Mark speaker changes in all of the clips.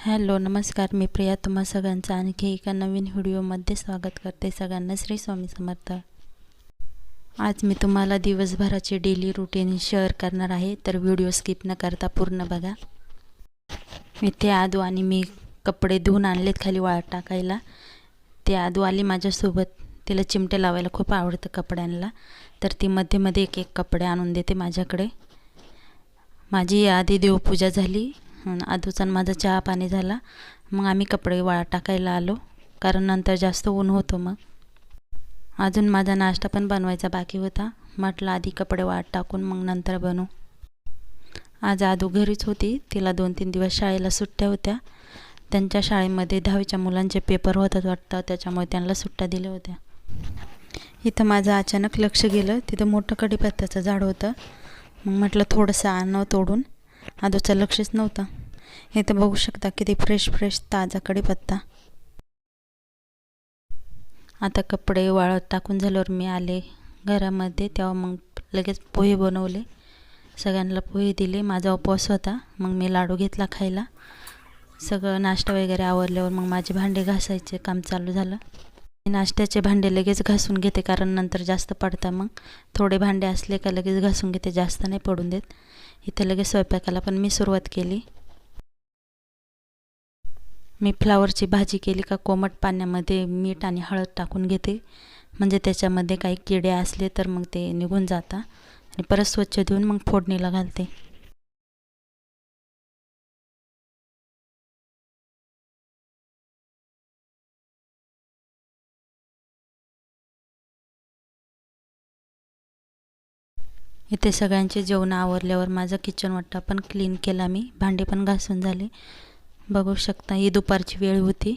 Speaker 1: Hello नमस्कार मी प्रिया. तुम्हा सगळ्यांचं आणखी एका नवीन व्हिडिओमध्ये स्वागत करते सगळ्यांना. श्री स्वामी समर्थ. आज मी तुम्हाला दिवसभराचे डेली रुटीन शेअर करणार आहे. तर व्हिडिओ स्किप न करता पूर्ण बघा. मी ते आदू आणि मी कपडे धुवून आणलेत खाली वाळत टाकायला. ते आदू आली माझ्यासोबत. तिला चिमटे लावायला खूप आवडतं कपड्यांना तर ती मध्ये मध्ये एक एक कपडे आणून देते माझ्याकडे. माझी आधी देवपूजा झाली. आधूचा आणि माझा चहा पाणी झाला. मग आम्ही कपडे वाळा टाकायला आलो कारण नंतर जास्त ऊन होतो मग. अजून माझा नाश्ता पण बनवायचा बाकी होता. म्हटलं आधी कपडे वाळत टाकून मग नंतर बनू आज आदू घरीच होती. तिला दोन तीन दिवस शाळेला सुट्ट्या होत्या. त्यांच्या शाळेमध्ये दहावीच्या मुलांचे पेपर होतात वाटतं त्याच्यामुळे त्यांना सुट्ट्या दिल्या होत्या. इथं माझं अचानक लक्ष गेलं. तिथं मोठं कडीपत्त्याचं झाड होतं. मग म्हटलं थोडंसं आणं तोडून. आदूचं लक्षच नव्हतं. इथं बघू शकता किती फ्रेश फ्रेश ताजा कढीपत्ता आता कपडे वाळत टाकून झाल्यावर मी आले घरामध्ये तेव्हा मग लगेच पोहे बनवले. सगळ्यांना पोहे दिले. माझा उपवास होता. मग मी लाडू घेतला खायला. सगळं नाश्ता वगैरे आवरल्यावर मग माझे भांडे घासायचे. काम चालू झालं. नाश्त्याचे भांडे लगेच घासून घेते कारण नंतर जास्त पडतं मग. थोडे भांडे असले का लगेच घासून घेते जास्त नाही पडून देत. इथे लगेच स्वयंपाकाला पण मी सुरुवात केली. मी फ्लावरची भाजी केली का कोमट पाण्यामध्ये मीठ आणि हळद टाकून घेते. म्हणजे त्याच्यामध्ये काही किडे असले तर मग ते निघून जातात. आणि परत स्वच्छ धुवून मग फोडणीला घालते. इथे सगळ्यांचे जेवण आवरल्यावर माझं किचन वाटा पण क्लीन केला मी. भांडे पण घासून झाले. बघू शकता ही दुपारची वेळ होती.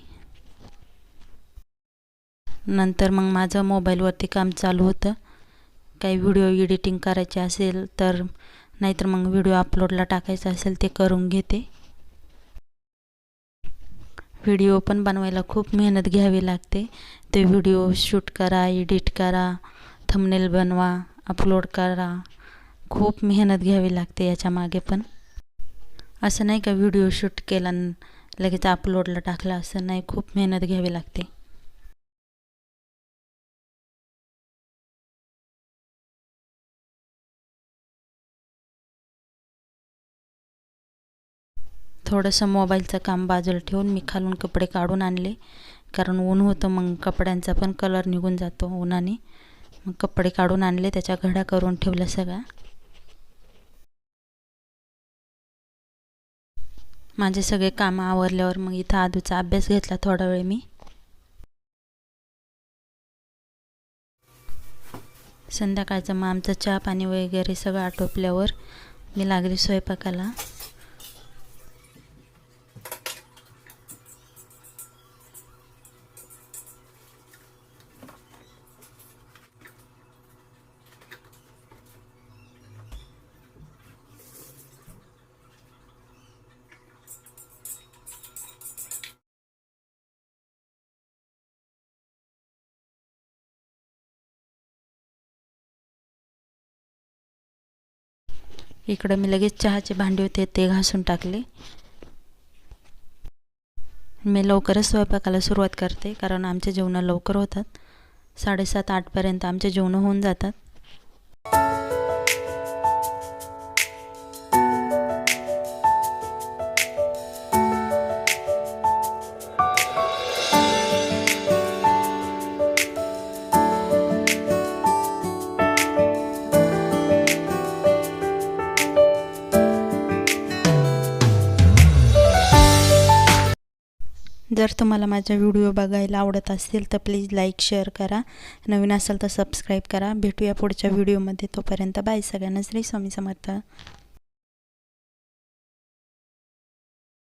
Speaker 1: नंतर मग माझं मोबाईलवरती काम चालू होतं. काही व्हिडिओ एडिटिंग करायचे असेल तर नाहीतर मग व्हिडिओ अपलोडला टाकायचा असेल ते करून घेते. व्हिडिओ पण बनवायला खूप मेहनत घ्यावी लागते. ते व्हिडिओ शूट करा एडिट करा थंबनेल बनवा अपलोड करा. खूप मेहनत घ्यावी लागते याच्या मागे पण. असं नाही का व्हिडिओ शूट केला लगेच अपलोडला टाकला असं नाही खूप मेहनत घ्यावी लागते. थोडंसं मोबाईलचं काम बाजूला ठेवून मी खालून कपडे काढून आणले. कारण ऊन होतं मग कपड्यांचा पण कलर निघून जातो उन्हाने मग कपडे काढून आणले त्याच्या घड्या करून ठेवल्या सगळ्या. माझे सगळे कामं आवरल्यावर मग इथं आदूचा अभ्यास घेतला थोडा वेळ मी. संध्याकाळचं मग आमचं चहा पाणी वगैरे सगळं आटोपल्यावर मी लागली स्वयंपाकाला. इकडं मी लगेच चहाचे भांडे होते ते घासून टाकले. मी लवकरच स्वयंपाकाला सुरुवात करते कारण आमचे जेवणं लवकर होतात. साडेसात आठपर्यंत आमचे जेवणं होऊन जातात. जर तुम्हाला माझा व्हिडिओ बघायला आवडत असेल तर प्लीज लाईक शेअर करा. नवीन असेल तर सबस्क्राईब करा. भेटूया पुढच्या व्हिडिओमध्ये. तोपर्यंत बाय सगळ्यांना. श्री स्वामी समर्थ.